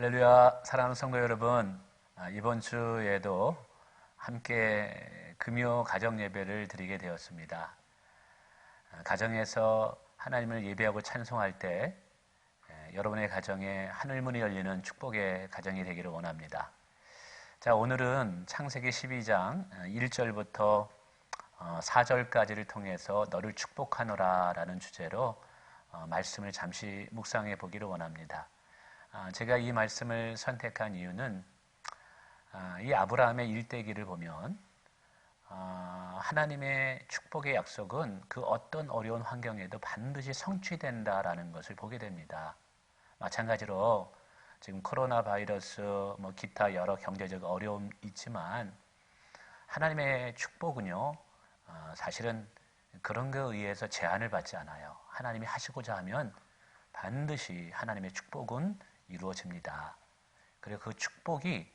할렐루야, 사랑하는 성도 여러분. 아, 이번 주에도 함께 금요 가정 예배를 드리게 되었습니다. 아, 가정에서 하나님을 예배하고 찬송할 때 여러분의 가정에 하늘문이 열리는 축복의 가정이 되기를 원합니다. 자, 오늘은 창세기 12장 1절부터 4절까지를 통해서 너를 축복하노라 라는 주제로 어, 말씀을 잠시 묵상해 보기를 원합니다. 아, 제가 이 말씀을 선택한 이유는 아, 이 아브라함의 일대기를 보면 아, 하나님의 축복의 약속은 그 어떤 어려운 환경에도 반드시 성취된다라는 것을 보게 됩니다. 마찬가지로 지금 코로나 바이러스, 뭐 기타 여러 경제적 어려움 있지만 하나님의 축복은요, 사실은 그런 거에 의해서 제한을 받지 않아요. 하나님이 하시고자 하면 반드시 하나님의 축복은 이루어집니다. 그리고 그 축복이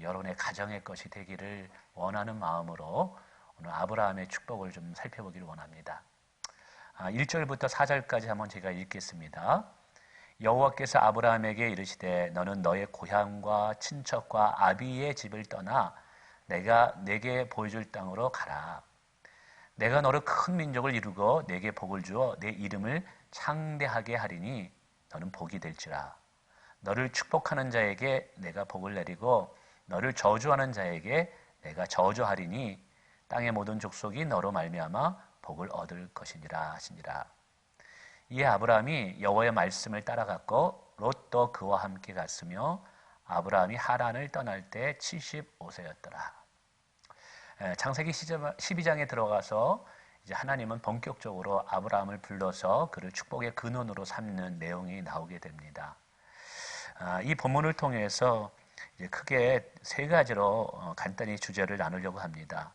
여러분의 가정의 것이 되기를 원하는 마음으로 오늘 아브라함의 축복을 좀 살펴보기를 원합니다. 1절부터 아, 4절까지 한번 제가 읽겠습니다. 여호와께서 아브라함에게 이르시되 너는 너의 고향과 친척과 아비의 집을 떠나 내가 내게 보여줄 땅으로 가라. 내가 너를 큰 민족을 이루고 내게 복을 주어 내 이름을 창대하게 하리니 너는 복이 될지라. 너를 축복하는 자에게 내가 복을 내리고 너를 저주하는 자에게 내가 저주하리니 땅의 모든 족속이 너로 말미암아 복을 얻을 것이니라 하시니라. 이에 아브라함이 여호와의 말씀을 따라갔고 롯도 그와 함께 갔으며 아브라함이 하란을 떠날 때 75세였더라. 창세기 12장에 들어가서 이제 하나님은 본격적으로 아브라함을 불러서 그를 축복의 근원으로 삼는 내용이 나오게 됩니다. 아, 이 본문을 통해서 크게 세 가지로 어, 간단히 주제를 나누려고 합니다.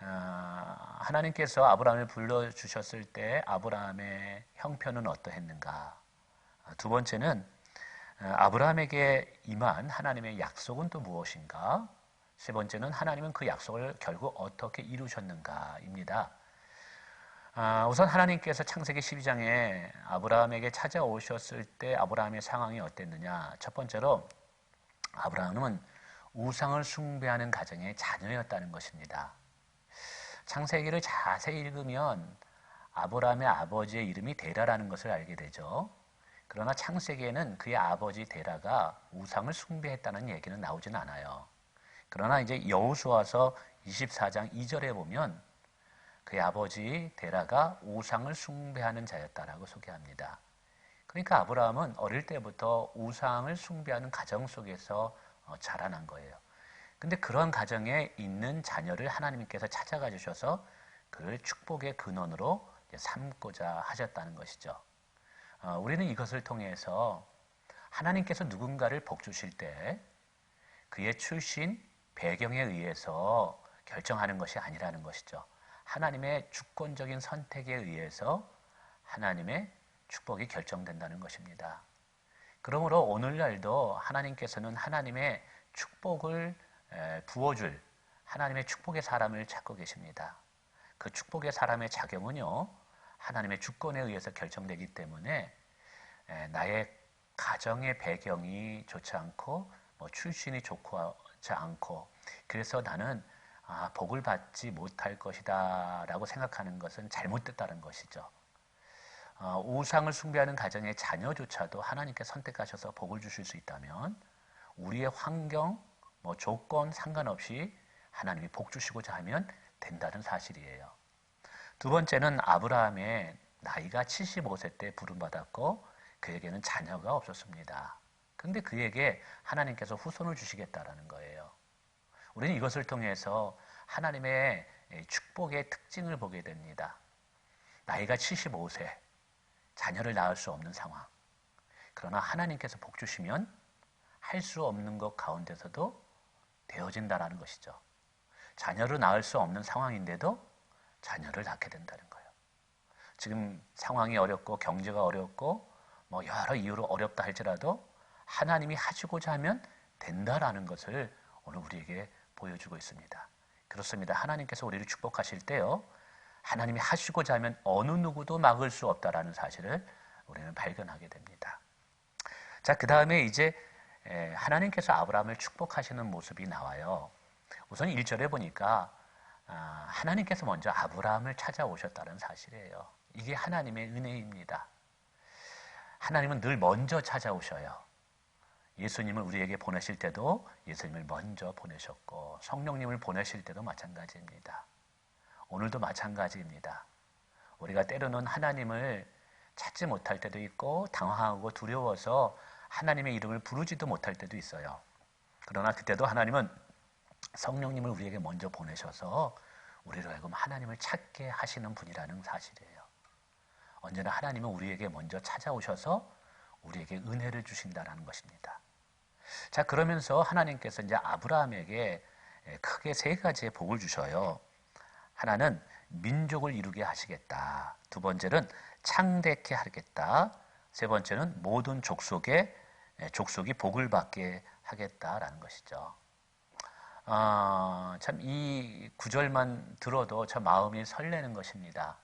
아, 하나님께서 아브라함을 불러 주셨을 때 아브라함의 형편은 어떠했는가? 아, 두 번째는 아브라함에게 임한 하나님의 약속은 또 무엇인가? 세 번째는 하나님은 그 약속을 결국 어떻게 이루셨는가입니다. 아, 우선 하나님께서 창세기 12장에 아브라함에게 찾아오셨을 때 아브라함의 상황이 어땠느냐? 첫 번째로 아브라함은 우상을 숭배하는 가정의 자녀였다는 것입니다. 창세기를 자세히 읽으면 아브라함의 아버지의 이름이 데라라는 것을 알게 되죠. 그러나 창세기에는 그의 아버지 데라가 우상을 숭배했다는 얘기는 나오진 않아요. 그러나 이제 여호수아서 24장 2절에 보면 그의 아버지 데라가 우상을 숭배하는 자였다라고 소개합니다. 그러니까 아브라함은 어릴 때부터 우상을 숭배하는 가정 속에서 어, 자라난 거예요. 근데 그런 가정에 있는 자녀를 하나님께서 찾아가 주셔서 그를 축복의 근원으로 삼고자 하셨다는 것이죠. 어, 우리는 이것을 통해서 하나님께서 누군가를 복 주실 때 그의 출신, 배경에 의해서 결정하는 것이 아니라는 것이죠. 하나님의 주권적인 선택에 의해서 하나님의 축복이 결정된다는 것입니다. 그러므로 오늘날도 하나님께서는 하나님의 축복을 부어줄 하나님의 축복의 사람을 찾고 계십니다. 그 축복의 사람의 작용은요, 하나님의 주권에 의해서 결정되기 때문에 나의 가정의 배경이 좋지 않고 뭐 출신이 좋지 않고 그래서 나는 아, 복을 받지 못할 것이다 라고 생각하는 것은 잘못됐다는 것이죠. 어, 우상을 숭배하는 가정의 자녀조차도 하나님께 선택하셔서 복을 주실 수 있다면 우리의 환경, 뭐 조건 상관없이 하나님이 복 주시고자 하면 된다는 사실이에요. 두 번째는 아브라함의 나이가 75세 때 부름받았고 그에게는 자녀가 없었습니다. 그런데 그에게 하나님께서 후손을 주시겠다라는 거예요. 우리는 이것을 통해서 하나님의 축복의 특징을 보게 됩니다. 나이가 75세, 자녀를 낳을 수 없는 상황. 그러나 하나님께서 복 주시면 할 수 없는 것 가운데서도 되어진다라는 것이죠. 자녀를 낳을 수 없는 상황인데도 자녀를 낳게 된다는 거예요. 지금 상황이 어렵고 경제가 어렵고 뭐 여러 이유로 어렵다 할지라도 하나님이 하시고자 하면 된다라는 것을 오늘 우리에게 보여주고 있습니다. 그렇습니다. 하나님께서 우리를 축복하실 때요. 하나님이 하시고자 하면 어느 누구도 막을 수 없다라는 사실을 우리는 발견하게 됩니다. 자, 그 다음에 이제 예, 하나님께서 아브라함을 축복하시는 모습이 나와요. 우선 1절에 보니까 아, 하나님께서 먼저 아브라함을 찾아오셨다는 사실이에요. 이게 하나님의 은혜입니다. 하나님은 늘 먼저 찾아오셔요. 예수님을 우리에게 보내실 때도 예수님을 먼저 보내셨고 성령님을 보내실 때도 마찬가지입니다. 오늘도 마찬가지입니다. 우리가 때로는 하나님을 찾지 못할 때도 있고 당황하고 두려워서 하나님의 이름을 부르지도 못할 때도 있어요. 그러나 그때도 하나님은 성령님을 우리에게 먼저 보내셔서 우리로 하여금 하나님을 찾게 하시는 분이라는 사실이에요. 언제나 하나님은 우리에게 먼저 찾아오셔서 우리에게 은혜를 주신다는 것입니다. 자, 그러면서 하나님께서 이제 아브라함에게 크게 세 가지의 복을 주셔요. 하나는 민족을 이루게 하시겠다. 두 번째는 창대케 하겠다. 세 번째는 모든 족속의 족속이 복을 받게 하겠다라는 것이죠. 아, 참이 구절만 들어도 참 마음이 설레는 것입니다.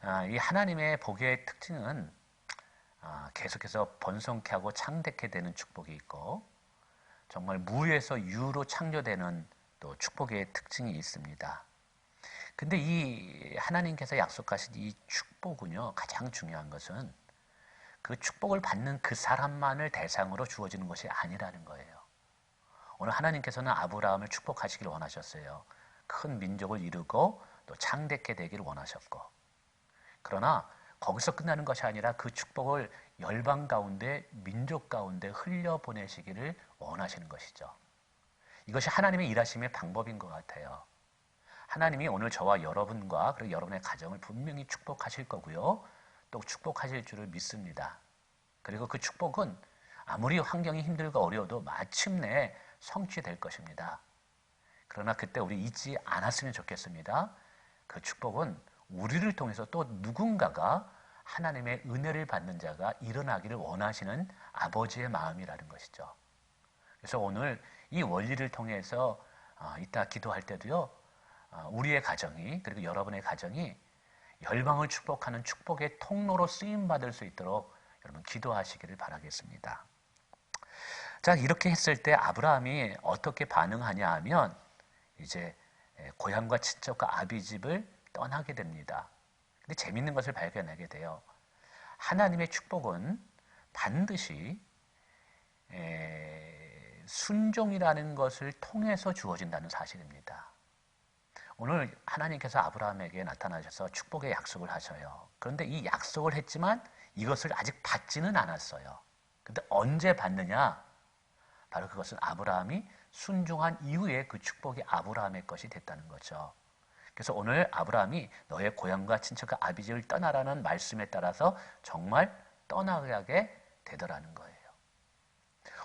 아, 이 하나님의 복의 특징은 아, 계속해서 번성케 하고 창대케 되는 축복이 있고 정말 무에서 유로 창조되는 또 축복의 특징이 있습니다. 근데 이 하나님께서 약속하신 이 축복은요, 가장 중요한 것은 그 축복을 받는 그 사람만을 대상으로 주어지는 것이 아니라는 거예요. 오늘 하나님께서는 아브라함을 축복하시길 원하셨어요. 큰 민족을 이루고 또 창대케 되기를 원하셨고. 그러나 거기서 끝나는 것이 아니라 그 축복을 열방 가운데 민족 가운데 흘려 보내시기를 원하시는 것이죠. 이것이 하나님의 일하심의 방법인 것 같아요. 하나님이 오늘 저와 여러분과 그리고 여러분의 가정을 분명히 축복하실 거고요. 또 축복하실 줄을 믿습니다. 그리고 그 축복은 아무리 환경이 힘들고 어려워도 마침내 성취될 것입니다. 그러나 그때 우리 잊지 않았으면 좋겠습니다. 그 축복은 우리를 통해서 또 누군가가 하나님의 은혜를 받는 자가 일어나기를 원하시는 아버지의 마음이라는 것이죠. 그래서 오늘 이 원리를 통해서 아, 이따 기도할 때도요, 아, 우리의 가정이, 그리고 여러분의 가정이 열방을 축복하는 축복의 통로로 쓰임 받을 수 있도록 여러분 기도하시기를 바라겠습니다. 자, 이렇게 했을 때 아브라함이 어떻게 반응하냐 하면 이제 고향과 친척과 아비 집을 떠나게 됩니다. 근데 재밌는 것을 발견하게 돼요. 하나님의 축복은 반드시 순종이라는 것을 통해서 주어진다는 사실입니다. 오늘 하나님께서 아브라함에게 나타나셔서 축복의 약속을 하셔요. 그런데 이 약속을 했지만 이것을 아직 받지는 않았어요. 근데 언제 받느냐? 바로 그것은 아브라함이 순종한 이후에 그 축복이 아브라함의 것이 됐다는 거죠. 그래서 오늘 아브라함이 너의 고향과 친척과 아비집을 떠나라는 말씀에 따라서 정말 떠나게 되더라는 거예요.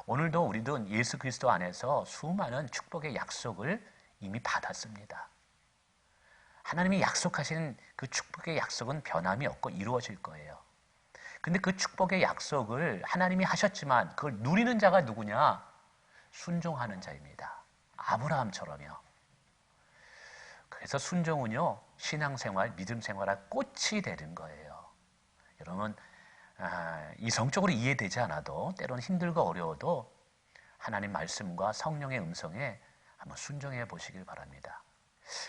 오늘도 우리도 예수 그리스도 안에서 수많은 축복의 약속을 이미 받았습니다. 하나님이 약속하신 그 축복의 약속은 변함이 없고 이루어질 거예요. 근데 그 축복의 약속을 하나님이 하셨지만 그걸 누리는 자가 누구냐? 순종하는 자입니다. 아브라함처럼요. 그래서 순종은요, 신앙생활, 믿음생활의 꽃이 되는 거예요. 여러분, 아, 이성적으로 이해되지 않아도 때로는 힘들고 어려워도 하나님 말씀과 성령의 음성에 한번 순종해 보시길 바랍니다.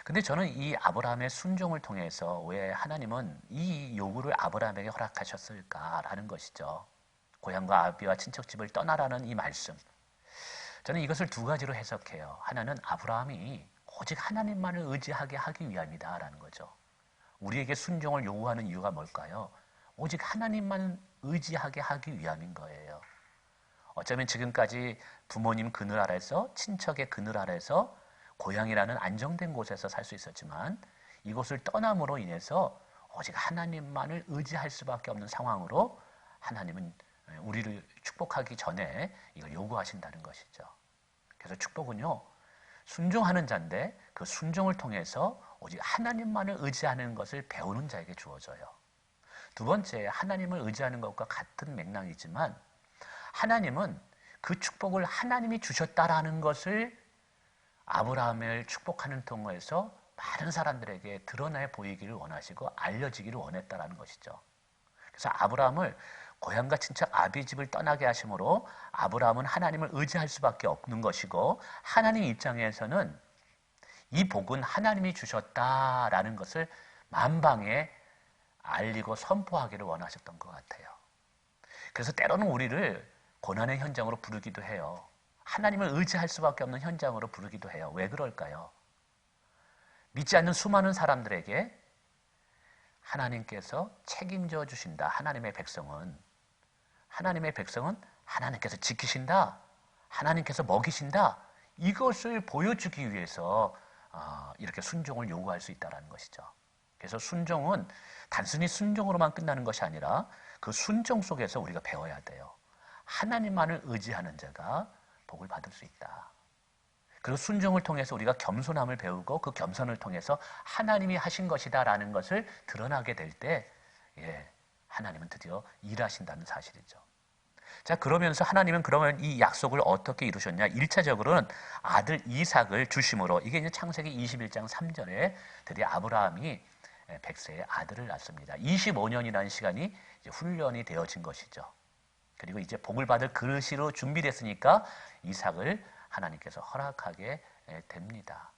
근데 저는 이 아브라함의 순종을 통해서 왜 하나님은 이 요구를 아브라함에게 허락하셨을까라는 것이죠. 고향과 아비와 친척집을 떠나라는 이 말씀. 저는 이것을 두 가지로 해석해요. 하나는 아브라함이 오직 하나님만을 의지하게 하기 위함이다라는 거죠. 우리에게 순종을 요구하는 이유가 뭘까요? 오직 하나님만 의지하게 하기 위함인 거예요. 어쩌면 지금까지 부모님 그늘 아래서 친척의 그늘 아래서 고향이라는 안정된 곳에서 살 수 있었지만 이곳을 떠남으로 인해서 오직 하나님만을 의지할 수밖에 없는 상황으로 하나님은 우리를 축복하기 전에 이걸 요구하신다는 것이죠. 그래서 축복은요, 순종하는 자인데 그 순종을 통해서 오직 하나님만을 의지하는 것을 배우는 자에게 주어져요. 두 번째, 하나님을 의지하는 것과 같은 맥락이지만 하나님은 그 축복을 하나님이 주셨다라는 것을 아브라함을 축복하는 통로에서 많은 사람들에게 드러내 보이기를 원하시고 알려지기를 원했다라는 것이죠. 그래서 아브라함을 고향과 친척 아비 집을 떠나게 하심으로 아브라함은 하나님을 의지할 수밖에 없는 것이고 하나님 입장에서는 이 복은 하나님이 주셨다라는 것을 만방에 알리고 선포하기를 원하셨던 것 같아요. 그래서 때로는 우리를 고난의 현장으로 부르기도 해요. 하나님을 의지할 수밖에 없는 현장으로 부르기도 해요. 왜 그럴까요? 믿지 않는 수많은 사람들에게 하나님께서 책임져 주신다. 하나님의 백성은 하나님의 백성은 하나님께서 지키신다. 하나님께서 먹이신다. 이것을 보여주기 위해서 어, 이렇게 순종을 요구할 수 있다는 것이죠. 그래서 순종은 단순히 순종으로만 끝나는 것이 아니라 그 순종 속에서 우리가 배워야 돼요. 하나님만을 의지하는 자가 복을 받을 수 있다. 그리고 순종을 통해서 우리가 겸손함을 배우고 그 겸손을 통해서 하나님이 하신 것이다라는 것을 드러나게 될 때, 예, 하나님은 드디어 일하신다는 사실이죠. 자, 그러면서 하나님은 그러면 이 약속을 어떻게 이루셨냐? 1차적으로는 아들 이삭을 주심으로, 이게 이제 창세기 21장 3절에 드디어 아브라함이 백세의 아들을 낳습니다. 25년이라는 시간이 훈련이 되어진 것이죠. 그리고 이제 복을 받을 그릇으로 준비됐으니까 이삭을 하나님께서 허락하게 됩니다.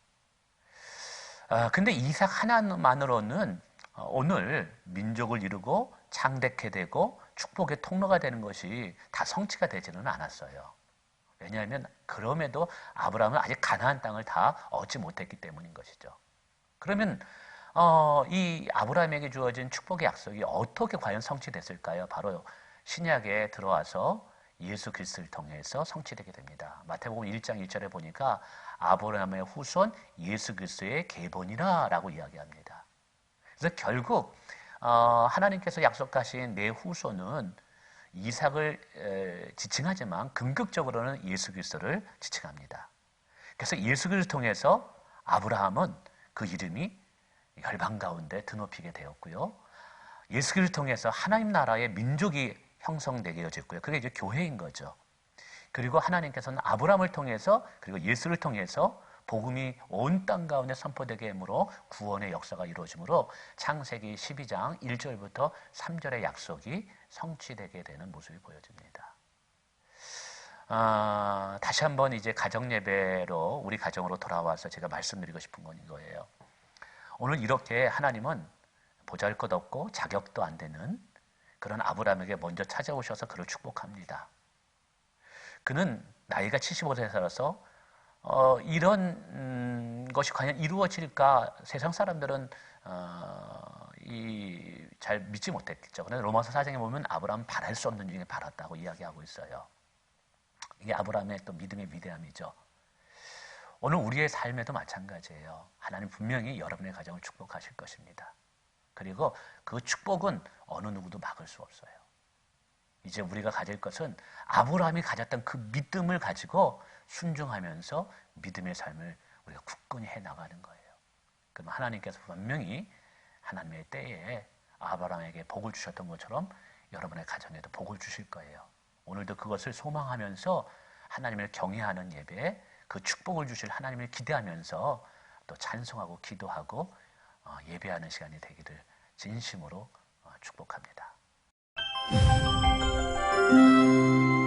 아, 근데 이삭 하나만으로는 어, 오늘 민족을 이루고 창대케 되고 축복의 통로가 되는 것이 다 성취가 되지는 않았어요. 왜냐하면 그럼에도 아브라함은 아직 가나안 땅을 다 얻지 못했기 때문인 것이죠. 그러면 어, 이 아브라함에게 주어진 축복의 약속이 어떻게 과연 성취됐을까요? 바로 신약에 들어와서 예수 그리스도를 통해서 성취되게 됩니다. 마태복음 1장 1절에 보니까 아브라함의 후손 예수 그리스도의 계본이라라고 이야기합니다. 그래서 결국 어, 하나님께서 약속하신 내 후손은 이삭을 지칭하지만 궁극적으로는 예수 그리스도를 지칭합니다. 그래서 예수 그리스도 통해서 아브라함은 그 이름이 열방 가운데 드높이게 되었고요. 예수 그리스도 통해서 하나님 나라의 민족이 형성되게 되어졌고요. 그게 이제 교회인 거죠. 그리고 하나님께서는 아브라함을 통해서 그리고 예수를 통해서 복음이 온 땅 가운데 선포되게 하므로 구원의 역사가 이루어지므로 창세기 12장 1절부터 3절의 약속이 성취되게 되는 모습이 보여집니다. 아, 다시 한번 이제 가정 예배로 우리 가정으로 돌아와서 제가 말씀드리고 싶은 건 이거예요. 오늘 이렇게 하나님은 보잘것없고 자격도 안 되는 그런 아브라함에게 먼저 찾아오셔서 그를 축복합니다. 그는 나이가 75세 살아서 어, 이런 음, 것이 과연 이루어질까 세상 사람들은 어, 이, 잘 믿지 못했겠죠. 그런데 로마서 사장에 보면 아브라함 바랄 수 없는 중에 바랐다고 이야기하고 있어요. 이게 아브라함의 또 믿음의 위대함이죠. 오늘 우리의 삶에도 마찬가지예요. 하나님 분명히 여러분의 가정을 축복하실 것입니다. 그리고 그 축복은 어느 누구도 막을 수 없어요. 이제 우리가 가질 것은 아브라함이 가졌던 그 믿음을 가지고 순종하면서 믿음의 삶을 우리가 굳건히 해 나가는 거예요. 그럼 하나님께서 분명히 하나님의 때에 아브라함에게 복을 주셨던 것처럼 여러분의 가정에도 복을 주실 거예요. 오늘도 그것을 소망하면서 하나님을 경외하는 예배에 그 축복을 주실 하나님을 기대하면서 또 찬송하고 기도하고 어, 예배하는 시간이 되기를 진심으로 어, 축복합니다. thank you